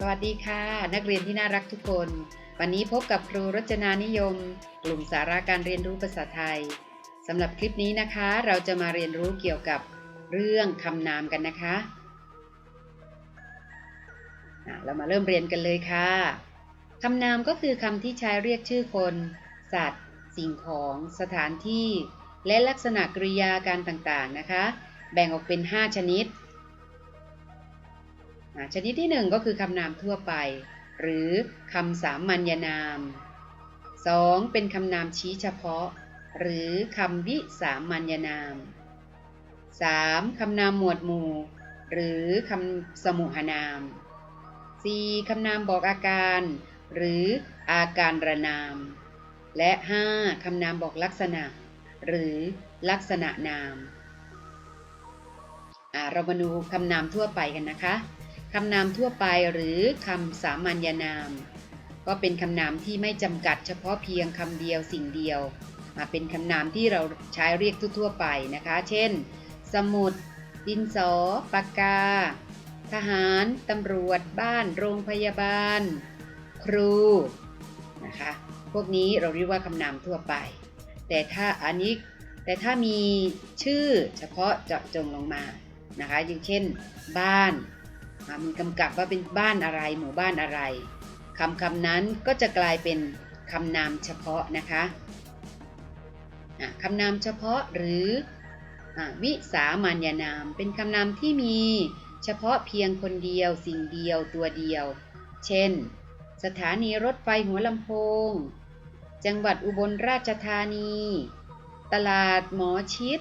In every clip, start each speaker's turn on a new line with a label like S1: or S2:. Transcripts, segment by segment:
S1: สวัสดีค่ะ นักเรียนที่น่ารักทุกคน วันนี้พบกับครูรจนานิยม กลุ่มสาระการเรียนรู้ภาษาไทยสำหรับคลิปนี้นะคะ เราจะมาเรียนรู้เกี่ยวกับเรื่องคำนามกันนะคะเรามาเริ่มเรียนกันเลยค่ะคำนามก็คือคำที่ใช้เรียกชื่อคน สัตว์ สิ่งของ สถานที่ และลักษณะกริยาการต่างๆนะคะ แบ่งออกเป็น 5 ชนิด ชนิดที่ 1 ก็คือคำนามทั่วไป หรือคำสามัญนาม 2. เป็นคำนามชี้เฉพาะ หรือคำวิสามัญนาม 3. คำนามหมวดหมู่ หรือคำสมุหนาม 4. คำนามบอกอาการ หรืออาการระนาม และ 5. คำนามบอกลักษณะ หรือลักษณะนามอ่าเรามาดูคำนามทั่วไปกันนะคะ คำนามทั่วไปหรือคำสามัญนาม ก็เป็นคำนามที่ไม่จำกัดเฉพาะเพียงคำเดียวสิ่งเดียวมาเป็นคำนามที่เราใช้เรียกทั่วๆไปนะคะ เช่น สมุด ดินสอ ปากกา ทหาร ตำรวจ บ้าน โรงพยาบาล ครู นะคะ พวกนี้เราเรียกว่าคำนามทั่วไป แต่ถ้าอันนี้ แต่ถ้ามีชื่อเฉพาะเจาะจงลงมา นะคะ อย่างเช่น บ้าน มีกำกับว่าเป็นบ้านอะไรหมู่บ้านอะไรคำคำนั้นก็จะกลายเป็นคำนามเฉพาะนะคะะคำนามเฉพาะหรืออวิสามัญนาม เป็นคำนามที่มีเฉพาะเพียงคนเดียวสิ่งเดียวตัวเดียว เช่น สถานีรถไฟหัวลำโพง จังหวัดอุบลราชธานี ตลาดหมอชิด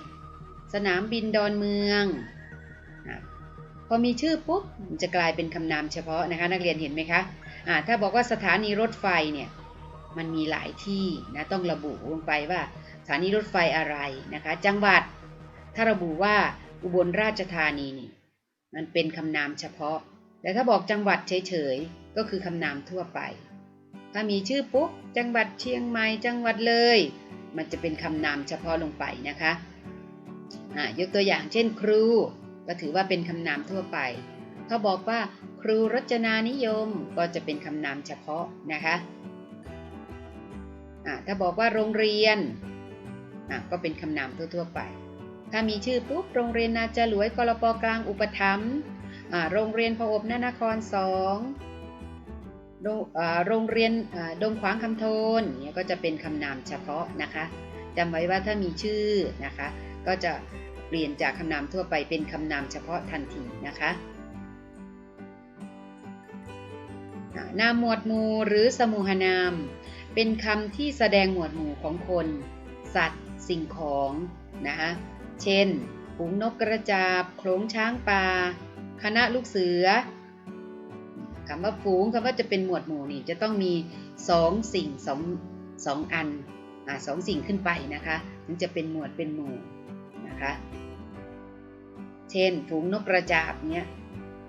S1: สนามบินดอนเมือง พอมีชื่อปุ๊บมันจะกลายเป็นคำนามเฉพาะนะคะ นักเรียนเห็นไหมคะะถ้าบอกว่าสถานีรถไฟเนี่ยมันมีหลายที่นะต้องระบุลงไปว่าสถานีรถไฟอะไรนะคะ จังหวัดถ้าระบุว่าอุบลราชธานีนี่มันเป็นคำนามเฉพาะ แต่ถ้าบอกจังหวัดเฉยๆก็คือคำนามทั่วไป ถ้ามีชื่อปุ๊บจังหวัดเชียงใหม่จังหวัดเลย มันจะเป็นคำนามเฉพาะลงไปนะคะะยกตัวอย่างเช่นครู ก็ถือว่าเป็นคำนามทั่วไปถ้าบอกว่า ครูรจนานิยมก็จะเป็นคำนามเฉพาะนะคะะถ้าบอกว่าโรงเรียนก็เป็นคำนามทั่วๆไป ถ้ามีชื่อปุ๊บโรงเรียนนาจารวยกรปกลางอุปถัมภ์โรงเรียนพอบนานครสองโรงเรียนดงขวางคำโทนเนี่ยก็จะเป็นคำนามเฉพาะนะคะจำไว้ว่าถ้ามีชื่อนะคะ ก็จะ เปลี่ยนจากคำนามทั่วไปเป็นคำนามเฉพาะทันทีนะคะนามหมวดหมู่หรือสมุหนาม เป็นคำที่แสดงหมวดหมู่ของคน สัตว์ สิ่งของนะคะเช่นฝูงนกกระจาบโขลงช้างป่าคณะลูกเสือคำว่าฝูงคำว่าจะเป็นหมวดหมู่นี่จะต้องมีสองสิ่งสองสองอันอ่าสองสิ่งขึ้นไปนะคะถึงจะเป็นหมวดเป็นหมู่ นะคะ เช่น ฝูงนกกระจาบเนี้ย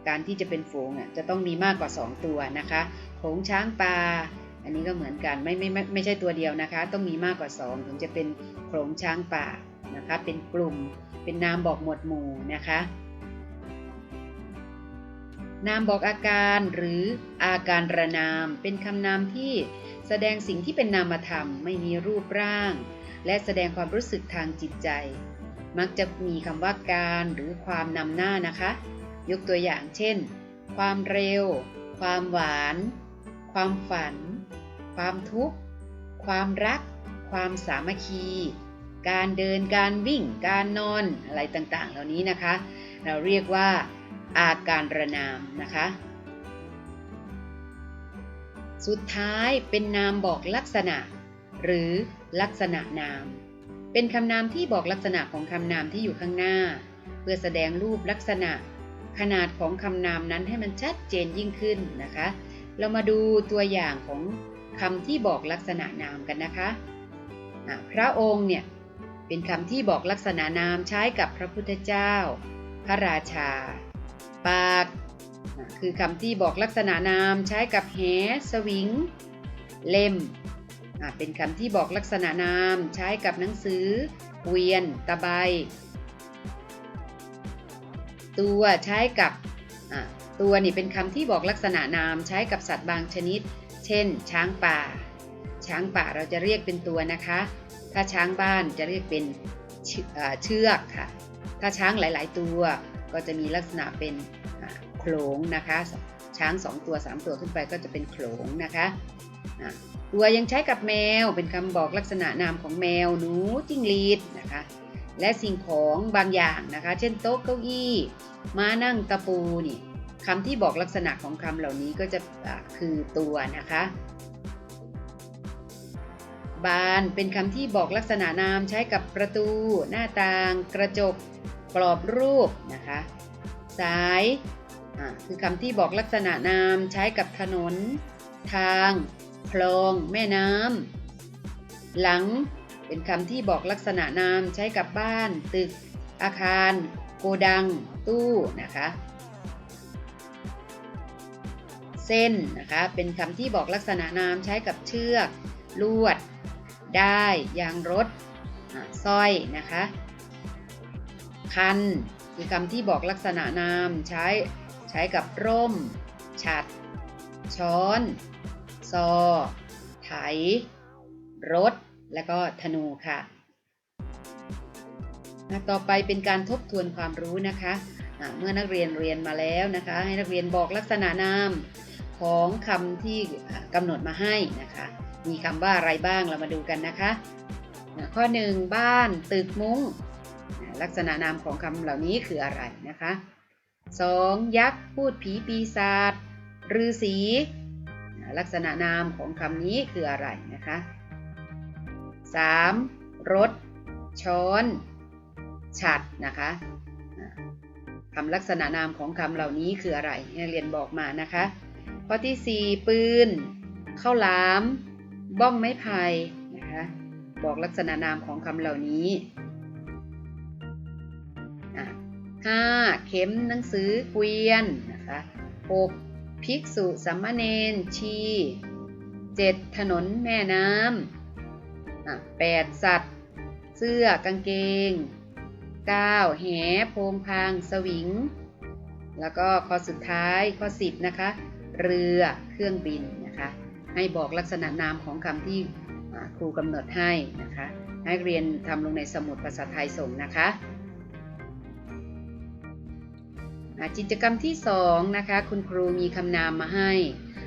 S1: การที่จะเป็นฝูงอะจะต้องมีมากกว่า 2 ตัวนะคะโขงช้างป่าอันนี้ก็เหมือนกันไม่ไม่ไม่ไม่ใช่ตัวเดียวนะคะ ต้องมีมากกว่า 2 ถึงจะเป็นโขลงช้างป่านะคะ เป็นกลุ่มเป็นนามบอกหมวดหมู่นะคะนามบอกอาการหรืออาการระนาม เป็นคำนามที่แสดงสิ่งที่เป็นนามธรรม ไม่มีรูปร่าง และแสดงความรู้สึกทางจิตใจ มักจะมีคำว่าการหรือความนำหน้านะคะ ยกตัวอย่างเช่น ความเร็ว ความหวาน ความฝัน ความทุกข์ ความรัก ความสามัคคี การเดิน การวิ่ง การนอน อะไรต่างๆ เหล่านี้นะคะ เราเรียกว่าอาการระนามนะคะ สุดท้ายเป็นนามบอกลักษณะ หรือลักษณะนาม เป็นคำนามที่บอกลักษณะของคำนามที่อยู่ข้างหน้า เพื่อแสดงรูปลักษณะ ขนาดของคำนามนั้นให้มันชัดเจนยิ่งขึ้นนะคะ เรามาดูตัวอย่างของคำที่บอกลักษณะนามกันนะคะะพระองค์เนี่ยเป็นคำที่บอกลักษณะนามใช้กับพระพุทธเจ้า พระราชา ปากคือคำที่บอกลักษณะนามใช้กับแหสวิง เล่ม เป็นคำที่บอกลักษณะนามใช้กับหนังสือเกวียน ตะไบ ตัวใช้กับตัวนี่เป็นคำที่บอกลักษณะนามใช้กับสัตว์บางชนิด เช่น ช้างป่า ช้างป่าเราจะเรียกเป็นตัวนะคะ ถ้าช้างบ้านจะเรียกเป็นเชือกค่ะ ถ้าช้างหลาย ๆ ตัวก็จะมีลักษณะเป็นโขลงนะคะ ช้าง 2 ตัว 3 ตัวขึ้นไปก็จะเป็นโขลงนะคะ อ่าตัวยังใช้กับแมวเป็นคำบอกลักษณะนามของแมวหนูจิ้งหรีดนะคะและสิ่งของบางอย่างนะคะ เช่นโต๊ะเก้าอี้ม้านั่งตะปูนี่คำที่บอกลักษณะของคำเหล่านี้ก็จะคือตัวนะคะ บานเป็นคำที่บอกลักษณะนามใช้กับประตู หน้าต่าง กระจก กรอบรูปนะคะ สายคือคำที่บอกลักษณะนามใช้กับถนน ทาง คลอง แม่น้ำหลังเป็นคำที่บอกลักษณะนามใช้กับบ้าน ตึก อาคาร โกดัง ตู้นะคะ เส้นนะคะ เป็นคำที่บอกลักษณะนามใช้กับเชือก ลวด ได้ ยางรถสร้อยนะคะ คันคือคำที่บอกลักษณะนามใช้ใช้กับร่ม ฉัด ช้อน ซอ ไถ รถ และก็ธนูค่ะต่อไปเป็นการทบทวนความรู้นะคะะเมื่อนักเรียนเรียนมาแล้วนะคะ ให้นักเรียนบอกลักษณะนามของคำที่กำหนดมาให้นะคะ มีคำว่าอะไรบ้างเรามาดูกันนะคะอะข้อ 1 บ้าน ตึกมุ้ง ลักษณะนามของคำเหล่านี้คืออะไรนะคะ 2. ยักษ์ พูดผีปีศาจฤาษีอะ ลักษณะนามของคำนี้คืออะไรนะคะ 3. รถ ช้อน ฉัดนะคะคำลักษณะนามของคำเหล่านี้คืออะไรเรียนบอกมานะคะ ข้อที่ 4 ปืนข้าวหลาม บ้องไม้ไผ่นะคะบอกลักษณะนามของคำเหล่านี้ห้าเข็มหนังสือเกวียนนะคะหก ภิกษุสัมมาเนนชีเจ็ดถนนแม่น้ำแปดสัตว์ เสื้อกางเกง 9. แหโพงพาง สวิง แล้วก็ข้อสุดท้ายข้อ10นะคะ เรือเครื่องบินนะคะ ให้บอกลักษณะนามของคำที่ครูกำหนดให้นะคะ ให้เรียนทำลงในสมุดภาษาไทยส่งนะคะ กิจกรรมที่2นะคะคุณครูมีคำนามมาให้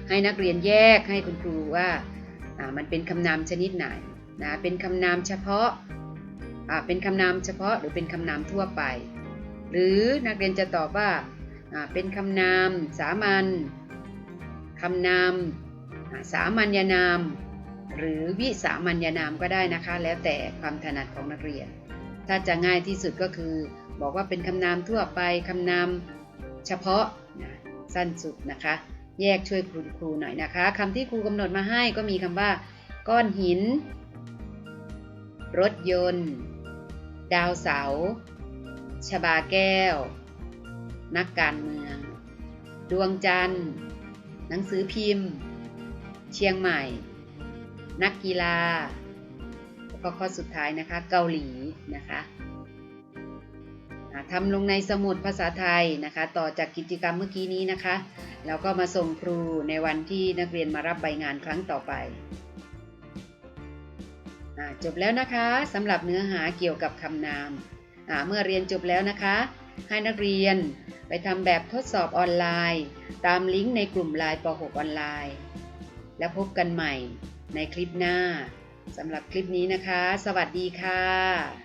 S1: ให้นักเรียนแยกให้คุณครูว่ามันเป็นคำนามชนิดไหนนะเป็นคำนามเฉพาะเป็นคำนามเฉพาะหรือเป็นคำนามทั่วไป หรือนักเรียนจะตอบว่าเป็นคำนามสามัญคำนามสามัญญนาม หรือวิสามัญญนามก็ได้นะคะ แล้วแต่ความถนัดของนักเรียน ถ้าจะง่ายที่สุดก็คือ บอกว่าเป็นคำนามทั่วไปคำนาม เฉพาะนะสั้นสุดนะคะ แยกช่วยครูครูหน่อยนะคะคำที่ครูกำหนดมาให้ก็มีคำว่า ก้อนหิน รถยนต์ ดาวเสาชบาแก้ว นักการเมือง ดวงจันทร์ หนังสือพิมพ์ เชียงใหม่ นักกีฬาแล้วก็ข้อสุดท้ายนะคะ เกาหลีนะคะ ทำลงในสมุดภาษาไทยนะคะ ต่อจากกิจกรรมเมื่อกี้นี้นะคะ แล้วก็มาส่งครูในวันที่นักเรียนมารับใบงานครั้งต่อไปอจบแล้วนะคะสำหรับเนื้อหาเกี่ยวกับคำนามเมื่อเรียนจบแล้วนะคะ ให้นักเรียนไปทำแบบทดสอบออนไลน์ ตามลิงก์ในกลุ่มไลน์ป .6 ออนไลน์ แล้วพบกันใหม่ในคลิปหน้าสำหรับคลิปนี้นะคะ สวัสดีค่ะ